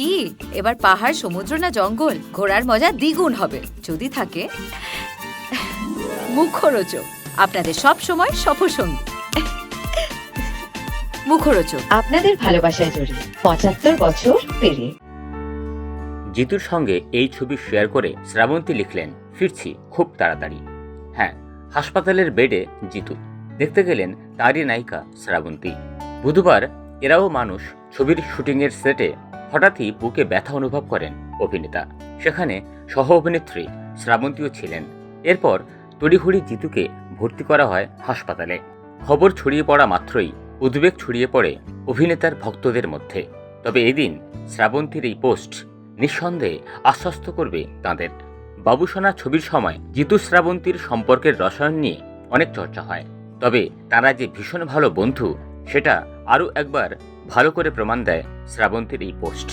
কি? এবার পাহাড় সমুদ্র না জঙ্গল? ঘোরার মজা দ্বিগুণ হবে। যদি থাকে মুখরোচক। আপনাদের সব সময় সফরসঙ্গী। মুখরোচক। আপনাদের ভালোবাসায় জড়িয়ে পঁচাত্তর বছর পেরিয়ে। জিতুর সঙ্গে এই ছবি শেয়ার করে শ্রাবন্তী লিখলেন ফিরছি খুব তাড়াতাড়ি। হ্যাঁ হাসপাতালের বেডে জিতু। দেখতে গেলেন তারই নায়িকা শ্রাবন্তী। বুধবার এরাও মানুষ ছবির শুটিংয়ের সেটে হঠাৎই বুকে ব্যথা অনুভব করেন অভিনেতা। সেখানে সহ অভিনেত্রী শ্রাবন্তীও ছিলেন। এরপর তড়িঘড়ি জিতুকে ভর্তি করা হয় হাসপাতালে। খবর ছড়িয়ে পড়া মাত্রই উদ্বেগ ছড়িয়ে পড়ে অভিনেতার ভক্তদের মধ্যে। তবে এদিন শ্রাবন্তীর এই পোস্ট নিঃসন্দেহে আশ্বস্ত করবে তাঁদের। বাবুসোনা ছবির সময় জিতু শ্রাবন্তীর সম্পর্কের রসায়ন নিয়ে অনেক চর্চা হয়। তবে তারা যে ভীষণ ভালো বন্ধু, সেটা আরও একবার ভালো করে প্রমাণ দেয় শ্রাবন্তীর এই পোস্ট।